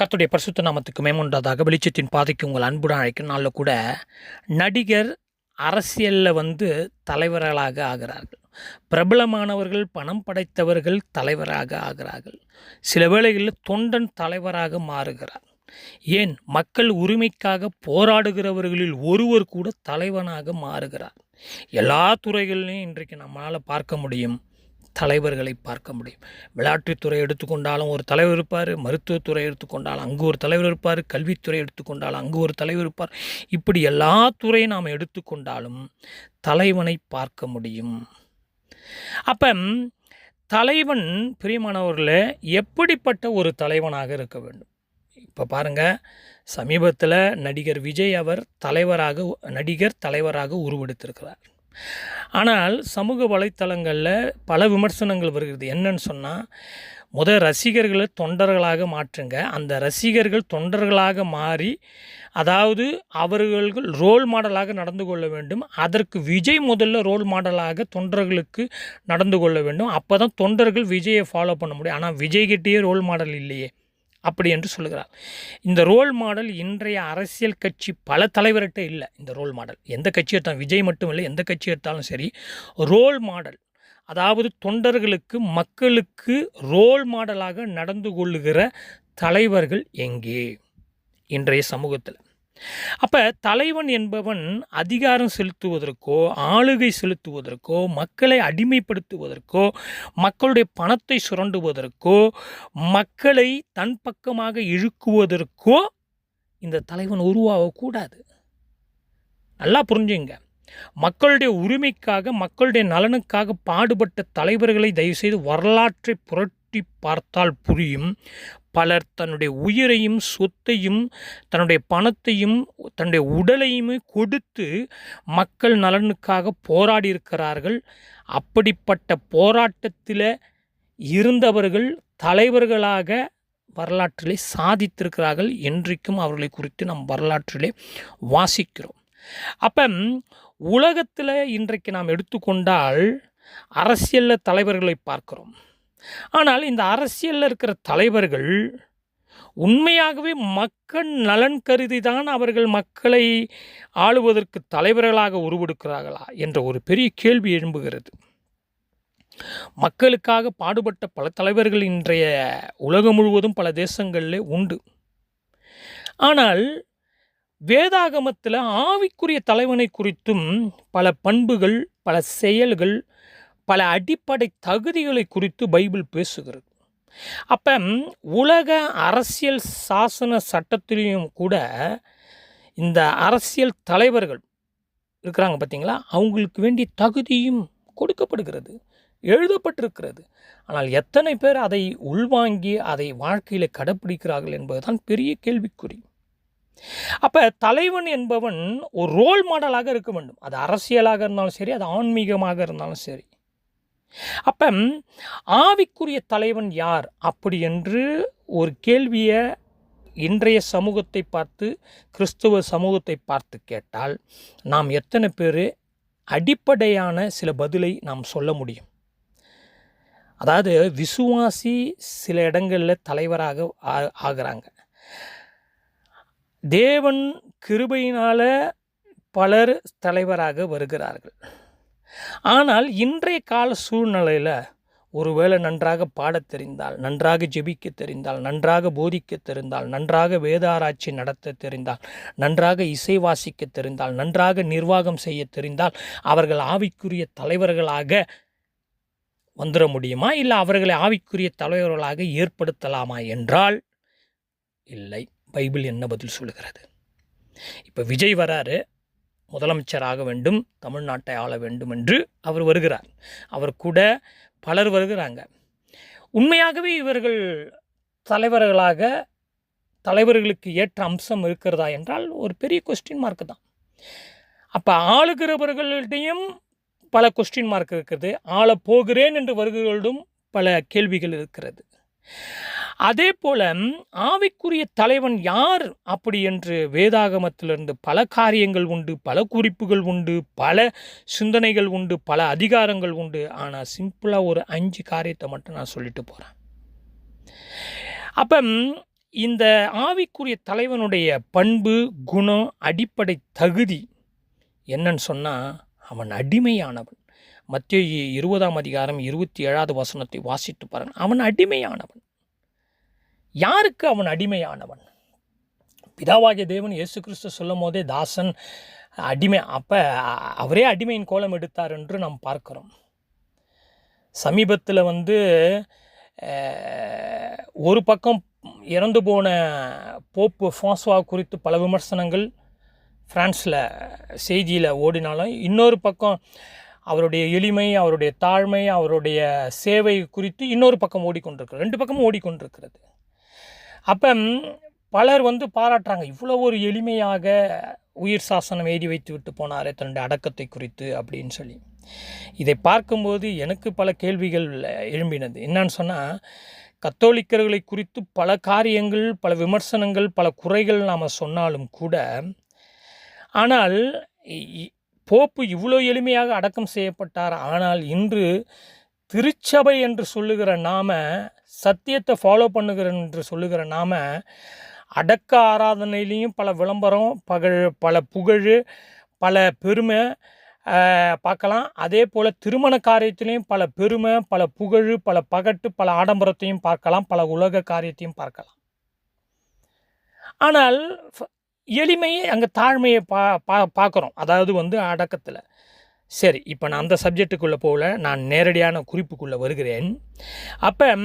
கத்துடைய பரிசுத்த நாமத்துக்கு மேம்புண்டதாக வெளிச்சத்தின் பாதைக்கு உங்கள் அன்புடன் அழைக்கும் நாளில் கூட நடிகர் அரசியலில் வந்து தலைவர்களாக ஆகிறார்கள். பிரபலமானவர்கள் பணம் படைத்தவர்கள் தலைவராக ஆகிறார்கள். சில வேளைகளில் தொண்டன் தலைவராக மாறுகிறார். ஏன்? மக்கள் உரிமைக்காக போராடுகிறவர்களில் ஒருவர் கூட தலைவனாக மாறுகிறார். எல்லா துறைகளிலையும் இன்றைக்கு நம்மளால் பார்க்க முடியும். தலைவர்களை பார்க்க முடியும். விளையாட்டுத்துறை எடுத்துக்கொண்டாலும் ஒரு தலைவர் இருப்பார் மருத்துவத்துறை எடுத்துக்கொண்டாலும் அங்கு ஒரு தலைவர் இருப்பார் கல்வித்துறை எடுத்துக்கொண்டாலும் அங்கு ஒரு தலைவர் இருப்பார். இப்படி எல்லா துறையும் நாம் எடுத்துக்கொண்டாலும் தலைவனை பார்க்க முடியும். அப்போ தலைவன் பிரியமானவர்களே எப்படிப்பட்ட ஒரு தலைவனாக இருக்க வேண்டும்? இப்போ பாருங்கள் சமீபத்தில் நடிகர் விஜய் அவர் தலைவராக நடிகர் தலைவராக உருவெடுத்திருக்கிறார். ஆனால் சமூக வலைத்தளங்களில் பல விமர்சனங்கள் வருகிறது. என்னன்னு சொன்னால் முத ரசிகர்களை தொண்டர்களாக மாற்றுங்க. அந்த ரசிகர்கள் தொண்டர்களாக மாறி அதாவது அவர்கள் ரோல் மாடலாக நடந்து கொள்ள வேண்டும். அதற்கு விஜய் முதல்ல ரோல் மாடலாக தொண்டர்களுக்கு நடந்து கொள்ள வேண்டும். அப்போ தான் தொண்டர்கள் விஜயை ஃபாலோ பண்ண முடியும். ஆனால் விஜய்கிட்டேயே ரோல் மாடல் இல்லையே. அப்படி என்று சொல்லுகிறார். இந்த ரோல் மாடல் இன்றைய அரசியல் கட்சி பல தலைவர்கிட்ட இல்லை. இந்த ரோல் மாடல் எந்த கட்சி எடுத்தாலும் விஜய் மட்டும் இல்லை எந்த கட்சி எடுத்தாலும் சரி ரோல் மாடல் அதாவது தொண்டர்களுக்கு மக்களுக்கு ரோல் மாடலாக நடந்து கொள்ளுகிற தலைவர்கள் எங்கே? இன்றைய சமூகத்தில். அப்போ தலைவன் என்பவன் அதிகாரம் செலுத்துவதற்கோ ஆளுகை செலுத்துவதற்கோ மக்களை அடிமைப்படுத்துவதற்கோ மக்களுடைய பணத்தை சுரண்டுவதற்கோ மக்களை தன் பக்கமாக இழுக்குவதற்கோ இந்த தலைவன் உருவாகக்கூடாது. நல்லா புரிஞ்சுங்க. மக்களுடைய உரிமைக்காக மக்களுடைய நலனுக்காக பாடுபட்ட தலைவர்களை தயவுசெய்து வரலாற்றை புரட்டி பார்த்தால் புரியும். பலர் தன்னுடைய உயிரையும் சொத்தையும் தன்னுடைய பணத்தையும் தன்னுடைய உடலையுமே கொடுத்து மக்கள் நலனுக்காக போராடி இருக்கிறார்கள் அப்படிப்பட்ட போராட்டத்தில் இருந்தவர்கள் தலைவர்களாக வரலாற்றிலே சாதித்திருக்கிறார்கள். என்றைக்கும் அவர்களை குறித்து நம் வரலாற்றிலே வாசிக்கிறோம். அப்போ உலகத்தில் இன்றைக்கு நாம் எடுத்துக்கொண்டால் அரசியலில் தலைவர்களை பார்க்கிறோம். ஆனால் இந்த அரசியலில் இருக்கிற தலைவர்கள் உண்மையாகவே மக்கள் நலன் கருதி தான் அவர்கள் மக்களை ஆளுவதற்கு தலைவர்களாக உருவெடுக்கிறார்களா என்ற ஒரு பெரிய கேள்வி எழும்புகிறது. மக்களுக்காக பாடுபட்ட பல தலைவர்கள் இன்றைய உலகம் முழுவதும் பல தேசங்களில் உண்டு. ஆனால் வேதாகமத்தில் ஆவிக்குரிய தலைவனை குறித்தும் பல பண்புகள் பல செயல்கள் பல அடிப்படை தகுதிகளை குறித்து பைபிள் பேசுகிறது. அப்போ உலக அரசியல் சாசன சட்டத்திலையும் கூட இந்த அரசியல் தலைவர்கள் இருக்கிறாங்க பார்த்தீங்களா அவங்களுக்கு வேண்டிய தகுதியும் கொடுக்கப்படுகிறது எழுதப்பட்டிருக்கிறது. ஆனால் எத்தனை பேர் அதை உள்வாங்கி அதை வாழ்க்கையில் கடைப்பிடிக்கிறார்கள் என்பதுதான் பெரிய கேள்விக்குறி. அப்போ தலைவன் என்பவன் ஒரு ரோல் மாடலாக இருக்க வேண்டும். அது அரசியலாக இருந்தாலும் சரி அது ஆன்மீகமாக இருந்தாலும் சரி. அப்போ ஆவிக்குரிய தலைவன் யார் அப்படி என்று ஒரு கேள்வியை இன்றைய சமூகத்தை பார்த்து கிறிஸ்துவ சமூகத்தை பார்த்து கேட்டால் நாம் எத்தனை பேர் அடிப்படையான சில பதிலை நாம் சொல்ல முடியும்? அதாவது விசுவாசி சில இடங்களில் தலைவராக ஆகிறாங்க. தேவன் கிருபையினால் பலர் தலைவராக வருகிறார்கள். ஆனால் இன்றைய கால சூழ்நிலையில் ஒருவேளை நன்றாக பாடத் தெரிந்தால் நன்றாக ஜெபிக்க தெரிந்தால் நன்றாக போதிக்க தெரிந்தால் நன்றாக வேதாராய்ச்சி நடத்த தெரிந்தால் நன்றாக இசை வாசிக்க தெரிந்தால் நன்றாக நிர்வாகம் செய்ய தெரிந்தால் அவர்கள் ஆவிக்குரிய தலைவர்களாக வந்துட முடியுமா? இல்லை அவர்களை ஆவிக்குரிய தலைவர்களாக ஏற்படுத்தலாமா என்றால் இல்லை. பைபிள் என்ன பதில் சொல்லுகிறது? இப்போ விஜய் வராரு. முதலமைச்சராக வேண்டும் தமிழ்நாட்டை ஆள வேண்டும் என்று அவர் வருகிறார். அவர் கூட பலர் வருகிறாங்க. உண்மையாகவே இவர்கள் தலைவர்களாக தலைவர்களுக்கு ஏற்ற அம்சம் இருக்கிறதா என்றால் ஒரு பெரிய கொஸ்டின் மார்க் தான். அப்போ ஆளுகிறவர்களிடையும் பல கொஸ்டின் மார்க் இருக்கிறது ஆள போகிறேன் என்று வருகிறவர்களிடம் பல கேள்விகள் இருக்கிறது. அதே போல ஆவிக்குரிய தலைவன் யார் அப்படி என்று வேதாகமத்திலிருந்து பல காரியங்கள் உண்டு பல குறிப்புகள் உண்டு பல சிந்தனைகள் உண்டு பல அதிகாரங்கள் உண்டு. ஆனால் சிம்பிளாக ஒரு அஞ்சு காரியத்தை மட்டும் நான் சொல்லிட்டு போகிறேன் அப்போ இந்த ஆவிக்குரிய தலைவனுடைய பண்பு குணம் அடிப்படை தகுதி என்னன்னு சொன்னால் அவன் அடிமையானவன். மத்திய இருபதாம் அதிகாரம் இருபத்தி ஏழாவது வசனத்தை வாசித்து பாருங்கள் அவன் அடிமையானவன். யாருக்கு அவன் அடிமையானவன்? பிதாவாகிய தேவன் இயேசு கிறிஸ்து சொல்லும் போதே தாசன் அடிமை அப்போ அவரே அடிமையின் கோலம் எடுத்தார் என்று நாம் பார்க்கிறோம். சமீபத்தில் வந்து ஒரு பக்கம் இறந்து போன போப்பு ஃபான்சுவா குறித்து பல விமர்சனங்கள் ஃப்ரான்ஸில் செய்தியில் ஓடினாலும் இன்னொரு பக்கம் அவருடைய எளிமை அவருடைய தாழ்மை அவருடைய சேவை குறித்து இன்னொரு பக்கம் ஓடிக்கொண்டிருக்கிறது ரெண்டு பக்கமும் ஓடிக்கொண்டிருக்கிறது. அப்போ பலர் வந்து பாராட்டுறாங்க. இவ்வளோ ஒரு எளிமையாக உயிர் சாசனம் எழுதி வைத்து விட்டு போனாரே தன்னுடைய அடக்கத்தை குறித்து அப்படின்னு சொல்லி. இதை பார்க்கும்போது எனக்கு பல கேள்விகள் எழும்பினது. என்னன்னு சொன்னால் கத்தோலிக்கர்களை குறித்து பல காரியங்கள் பல விமர்சனங்கள் பல குறைகள் நாம் சொன்னாலும் கூட ஆனால் போப்பு இவ்வளோ எளிமையாக அடக்கம் செய்யப்பட்டார். ஆனால் இன்று திருச்சபை என்று சொல்லுகிற நாம சத்தியத்தை ஃபாலோ பண்ணுகிற என்று சொல்லுகிற நாம அடக்க ஆராதனையிலையும் பல விளம்பரம் பகழ் பல புகழ் பல பெருமை பார்க்கலாம். அதே போல் திருமண காரியத்திலையும் பல பெருமை பல புகழ் பல பகட்டு பல ஆடம்பரத்தையும் பார்க்கலாம் பல உலக காரியத்தையும் பார்க்கலாம். ஆனால் எளிமையை அங்கே தாழ்மையை பா பா பார்க்குறோம். அதாவது வந்து அடக்கத்தில். சரி இப்போ நான் அந்த சப்ஜெக்ட்டுக்குள்ளே போகல. நான் நேரடியான குறிப்புக்குள்ளே வருகிறேன். அப்போ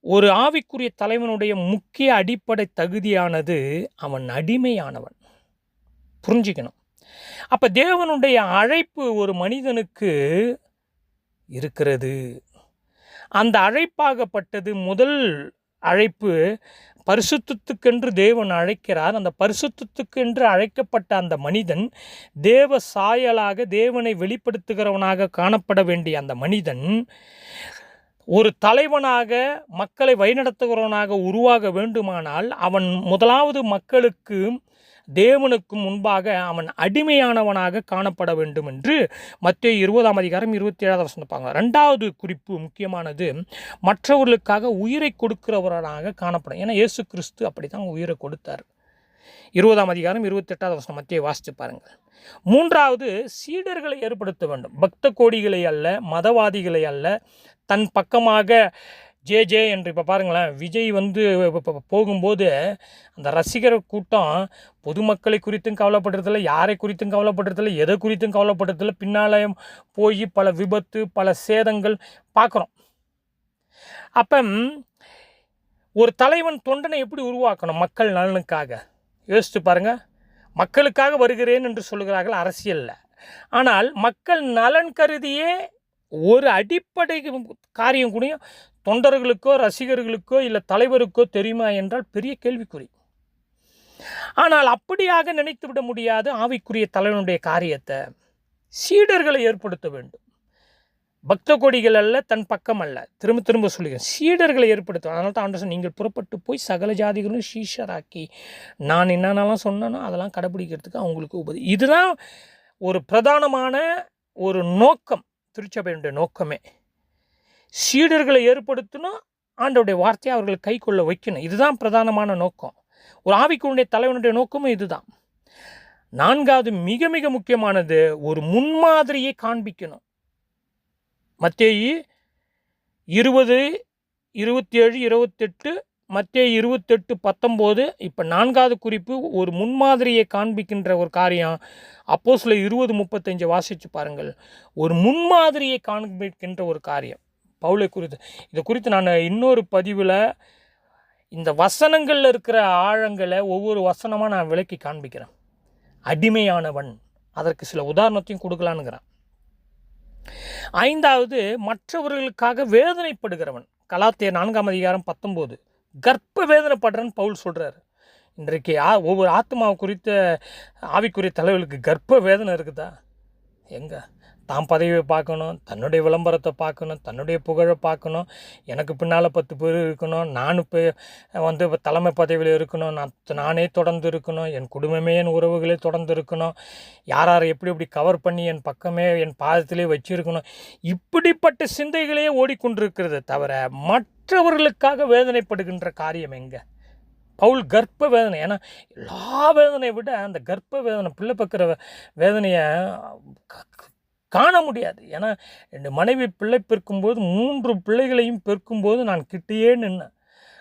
ஒரு ஆவிக்குரிய தலைவனுடைய முக்கிய அடிப்படை தகுதியானது அவன் அடிமையானவன். புரிஞ்சுக்கணும். அப்போ தேவனுடைய அழைப்பு ஒரு மனிதனுக்கு இருக்கிறது. அந்த அழைப்பாகப்பட்டது முதல் அழைப்பு பரிசுத்தத்துக்கென்று தேவன் அழைக்கிறார். அந்த பரிசுத்தத்துக்கென்று அழைக்கப்பட்ட அந்த மனிதன் தேவ சாயலாக தேவனை வெளிப்படுத்துகிறவனாக காணப்பட வேண்டிய அந்த மனிதன் ஒரு தலைவனாக மக்களை வழிநடத்துகிறவனாக உருவாக வேண்டுமானால் அவன் முதலாவது மக்களுக்கு தேவனுக்கு முன்பாக அவன் அடிமையானவனாக காணப்பட வேண்டும் என்று மத்திய இருபதாம் அதிகாரம் இருபத்தி ஏழாவது வசனம் ரெண்டாவது குறிப்பு முக்கியமானது மற்றவர்களுக்காக உயிரை கொடுக்கிறவராக காணப்படும். ஏன்னா இயேசு கிறிஸ்து அப்படி தான் உயிரை கொடுத்தார். இருபதாம் அதிகாரம் இருபத்தெட்டாவது வருஷம் மத்திய வாசித்து பாருங்கள். மூன்றாவது சீடர்களை ஏற்படுத்த வேண்டும். பக்த கோடிகளை அல்ல மதவாதிகளை அல்ல தன் பக்கமாக ஜே ஜே என்று இப்போ பாருங்களேன் விஜய் வந்து போகும்போது அந்த ரசிகர் கூட்டம் பொதுமக்களை குறித்தும் கவலைப்படுறதில்ல யாரை குறித்தும் கவலைப்படுறதில்ல எதை குறித்தும் கவலைப்படுறதில்ல பின்னாலயம் போய் பல விபத்து பல சேதங்கள் பார்க்குறோம். அப்போ ஒரு தலைவன் தொண்டனை எப்படி உருவாக்கணும் மக்கள் நலனுக்காக? யோசித்து பாருங்கள் மக்களுக்காக வருகிறேன் என்று சொல்லுகிறார்கள் அரசியலில். ஆனால் மக்கள் நலன் கருதியே ஒரு அடிப்படை காரியம் கூடயும் தொண்டர்களுக்கோ ரசிகர்களுக்கோ இல்லை தலைவருக்கோ தெரியுமா என்றால் பெரிய கேள்விக்குறி. ஆனால் அப்படியாக நினைத்து விட முடியாது ஆவிக்குரிய தலைவனுடைய காரியத்தை. சீடர்களை ஏற்படுத்த வேண்டும். பக்த கொடிகள் அல்ல தன் பக்கம் அல்ல. திரும்ப திரும்ப சொல்லுகிறேன் சீடர்களை ஏற்படுத்தும் அதனால தான் ஆண்டர் நீங்கள் புறப்பட்டு போய் சகல ஜாதிகளும் சீஷராக்கி. நான் என்னென்னலாம் சொன்னனோ அதெல்லாம் கடைபிடிக்கிறதுக்கு அவங்களுக்கு உபதி. இதுதான் ஒரு பிரதானமான ஒரு நோக்கம். திருச்சபையுடைய நோக்கமே. சீடர்களை ஏற்படுத்தணும் ஆண்டவுடைய வார்த்தையை அவர்கள் கை கொள்ள வைக்கணும். இதுதான் பிரதானமான நோக்கம். ஒரு ஆவிக்குடைய தலைவனுடைய நோக்கமும் இதுதான். நான்காவது மிக மிக முக்கியமானது ஒரு முன்மாதிரியை காண்பிக்கணும். மத்தேயு இருபது இருபத்தி ஏழு இருபத்தெட்டு மத்திய இருபத்தெட்டு பத்தொம்போது இப்போ நான்காவது குறிப்பு ஒரு முன்மாதிரியை காண்பிக்கின்ற ஒரு காரியம். அப்போ சில இருபது முப்பத்தஞ்சு வாசித்து பாருங்கள். ஒரு முன்மாதிரியை காண்பிக்கின்ற ஒரு காரியம். பவுலை குறித்து. இதை குறித்து நான் இன்னொரு பதிவில் இந்த வசனங்களில் இருக்கிற ஆழங்களை ஒவ்வொரு வசனமாக நான் விளக்கி காண்பிக்கிறேன். அடிமையானவன் அதற்கு சில உதாரணத்தையும் கொடுக்கலான்னுங்கிறேன். ஐந்தாவது மற்றவர்களுக்காக வேதனைப்படுகிறவன். கலாத்திய நான்காம் அதிகாரம் பத்தொம்போது. கர்ப்ப வேதனைப்படுறன்னு பவுல் சொல்கிறார் இன்றைக்கு ஆ ஒவ்வொரு ஆத்மாவை குறித்த ஆவிக்குரிய தலைவர்களுக்கு கர்ப்ப வேதனை இருக்குதா? எங்கே? தான் பதவியை பார்க்கணும் தன்னுடைய விளம்பரத்தை பார்க்கணும் தன்னுடைய புகழை பார்க்கணும். எனக்கு பின்னால் பத்து பேர் இருக்கணும். நான் இப்போ வந்து தலைமை பதவியில் இருக்கணும். நான் நானே தொடர்ந்து இருக்கணும். என் குடும்பமே என் உறவுகளே தொடர்ந்து இருக்கணும். யார் யாரை எப்படி எப்படி கவர் பண்ணி என் பக்கமே என் பாதத்திலே வச்சிருக்கணும். இப்படிப்பட்ட சிந்தைகளே ஓடிக்கொண்டிருக்கிறது தவிர மற்றவர்களுக்காக வேதனைப்படுகின்ற காரியம் எங்கே? பவுல் கர்ப்ப வேதனை ஏன்னா எல்லா வேதனையை விட அந்த கர்ப்ப வேதனை பிள்ளை பக்கிற வேதனையை க- காண முடியாது. ஏன்னா ரெண்டு மனைவி பிள்ளை பெருக்கும்போது மூன்று பிள்ளைகளையும் பெருக்கும்போது நான் கிட்டேயே நின்னேன்.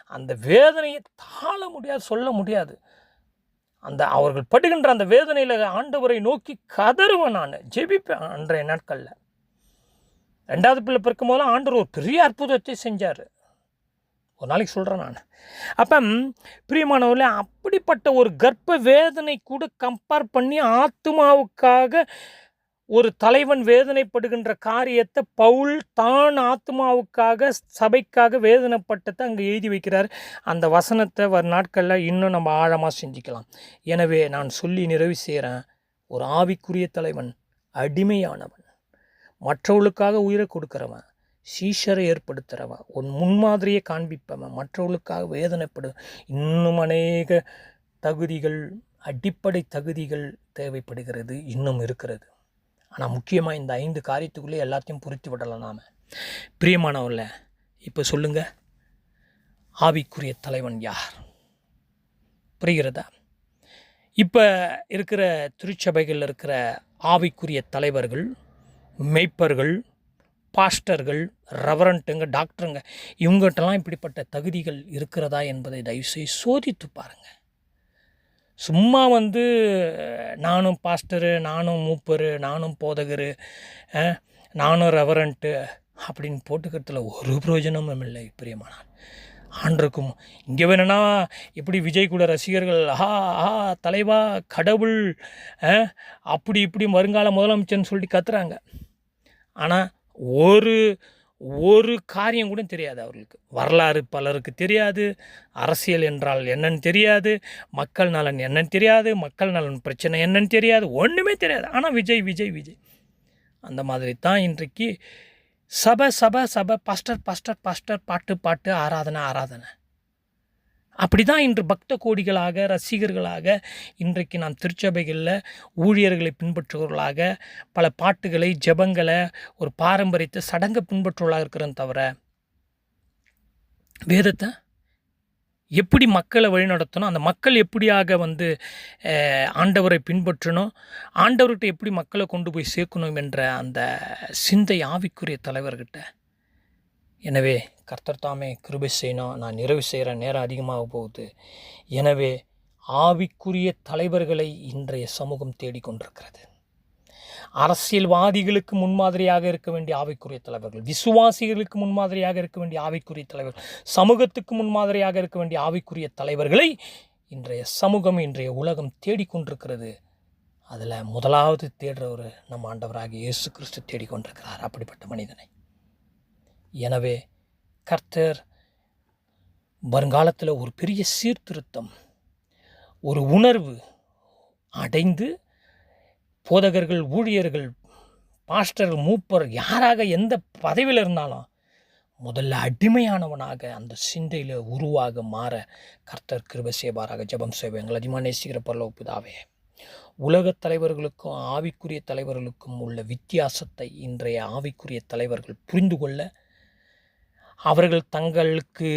அந்த வேதனையை தாழ முடியாது சொல்ல முடியாது. அந்த அவர்கள் படுகின்ற அந்த வேதனையில் ஆண்டவரை நோக்கி கதறுவேன் நான் ஜெபிப்பேன் அன்றைய நாட்களில். ரெண்டாவது பிள்ளை பிறக்கும் போது ஆண்டவர் ஒரு பெரிய அற்புதத்தை செஞ்சார். ஒரு நாளைக்கு சொல்கிறேன் நான். அப்போ பிரியமானவர்களே அப்படிப்பட்ட ஒரு கர்ப்ப வேதனை கூட கம்பேர் பண்ணி ஆத்மாவுக்காக ஒரு தலைவன் வேதனைப்படுகின்ற காரியத்தை பவுல் தான் ஆத்மாவுக்காக சபைக்காக வேதனைப்பட்டதை அங்கே எழுதி வைக்கிறார். அந்த வசனத்தை வர நாட்களில் இன்னும் நம்ம ஆழமாக செஞ்சுக்கலாம் எனவே நான் சொல்லி நிறைவு செய்கிறேன் ஒரு ஆவிக்குரிய தலைவன் அடிமையானவன். மற்றவர்களுக்காக உயிரை கொடுக்குறவன். சீஷரை ஏற்படுத்துகிறவன் உன் முன்மாதிரியை காண்பிப்பவன் மற்றவர்களுக்காக வேதனைப்படு இன்னும் அநேக தகுதிகள் அடிப்படை தகுதிகள் தேவைப்படுகிறது இன்னும் இருக்கிறது. ஆனால் முக்கியமாக இந்த ஐந்து காரியத்துக்குள்ளே எல்லாத்தையும் பொருத்தி விடலாம் நாம். பிரியமானவர்கள இப்போ சொல்லுங்கள் ஆவிக்குரிய தலைவன் யார்? புரிகிறதா? இப்போ இருக்கிற திருச்சபைகளில் இருக்கிற ஆவிக்குரிய தலைவர்கள் மெய்ப்பர்கள் பாஸ்டர்கள் ரெவரண்ட்டுங்க டாக்டருங்க இவங்ககிட்டலாம் இப்படிப்பட்ட தகுதிகள் இருக்கிறதா என்பதை தயவுசெய்து சோதித்து பாருங்கள் சும்மா வந்து நானும் பாஸ்டரு நானும் மூப்பரு நானும் போதகர் நானும் ரெவரண்ட்டு அப்படின்னு போட்டுக்கிறதுல ஒரு பிரயோஜனமும் இல்லை பிரியமானான் ஆண்டிருக்கும் இங்கே வேணும்னா எப்படி விஜய் கூட ரசிகர்கள் ஆஹா ஆஹா தலைவா கடவுள் அப்படி இப்படி வருங்கால முதலமைச்சர்னு சொல்லிட்டு கத்துறாங்க. ஆனால் ஒரு ஒரு காரியம் கூட தெரியாது அவர்களுக்கு. வரலாறு பலருக்கு தெரியாது. அரசியல் என்றால் என்னன்னு தெரியாது. மக்கள் நலன் என்னன்னு தெரியாது. மக்கள் நலன் பிரச்சனை என்னன்னு தெரியாது. ஒன்றுமே தெரியாது. ஆனால் விஜய் விஜய் விஜய். அந்த மாதிரி தான் இன்றைக்கு சபை சபை சபை பாஸ்டர் பாஸ்டர் பாஸ்டர் பாட்டு பாட்டு ஆராதனை ஆராதனை. அப்படி தான் இன்று பக்த கோடிகளாக ரசிகர்களாக இன்றைக்கு நாம் திருச்சபைகளில் ஊழியர்களை பின்பற்றுபவர்களாக பல பாட்டுகளை ஜெபங்களை ஒரு பாரம்பரியத்தை சடங்கை பின்பற்றுவர்களாக இருக்கிறோம் தவிர வேதத்தை எப்படி மக்களை வழிநடத்தணும் அந்த மக்கள் எப்படியாக வந்து ஆண்டவரை பின்பற்றணும் ஆண்டவர்கிட்ட எப்படி மக்களை கொண்டு போய் சேர்க்கணும் என்ற அந்த சிந்தை ஆவிக்குரிய தலைவர்கிட்ட எனவே கர்த்தர் தாமே கிருபை செய்யணும் நான் நிறைவு செய்கிற நேரம் அதிகமாக போகுது. எனவே ஆவிக்குரிய தலைவர்களை இன்றைய சமூகம் தேடிக்கொண்டிருக்கிறது அரசியல்வாதிகளுக்கு முன்மாதிரியாக இருக்க வேண்டிய ஆவிக்குரிய தலைவர்கள் விசுவாசிகளுக்கு முன்மாதிரியாக இருக்க வேண்டிய ஆவிக்குரிய தலைவர்கள் சமூகத்துக்கு முன்மாதிரியாக இருக்க வேண்டிய ஆவிக்குரிய தலைவர்களை இன்றைய சமூகம் இன்றைய உலகம் தேடிக்கொண்டிருக்கிறது அதில் முதலாவது தேடுறவர் நம்ம ஆண்டவராக இயேசு கிறிஸ்து தேடிக்கொண்டிருக்கிறார் அப்படிப்பட்ட மனிதனை. எனவே கர்த்தர் வருங்காலத்தில் ஒரு பெரிய சீர்திருத்தம் ஒரு உணர்வு அடைந்து போதகர்கள் ஊழியர்கள் பாஸ்டர் மூப்பர் யாராக எந்த பதவியில் இருந்தாலும் முதல்ல அடிமையானவனாக அந்த சிந்தையில் உருவாக மாற கர்த்தர் கிருப செய்வாராக. ஜெபம் செய்வேங்கள் அதிகமாக நேசிக்கிற பரலோக பிதாவே உலகத் தலைவர்களுக்கும் ஆவிக்குரிய தலைவர்களுக்கும் உள்ள வித்தியாசத்தை இன்றைய ஆவிக்குரிய தலைவர்கள் புரிந்து கொள்ள அவர்கள் தங்களுக்கு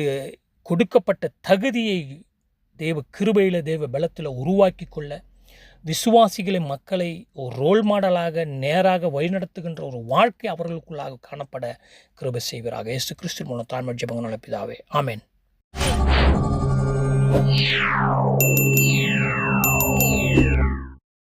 கொடுக்கப்பட்ட தகுதியை தேவ கிருபையில் தேவ பலத்தில் உருவாக்கி கொள்ள விசுவாசிகளை மக்களை ஒரு ரோல் மாடலாக நேராக வழிநடத்துகின்ற ஒரு வாழ்க்கை அவர்களுக்குள்ளாக காணப்பட கிருப செய்வராக இயேசு கிறிஸ்து மூலம் தாழ்மை ஜபங்கள் நடப்பிதாவே. ஆமேன். Yeah.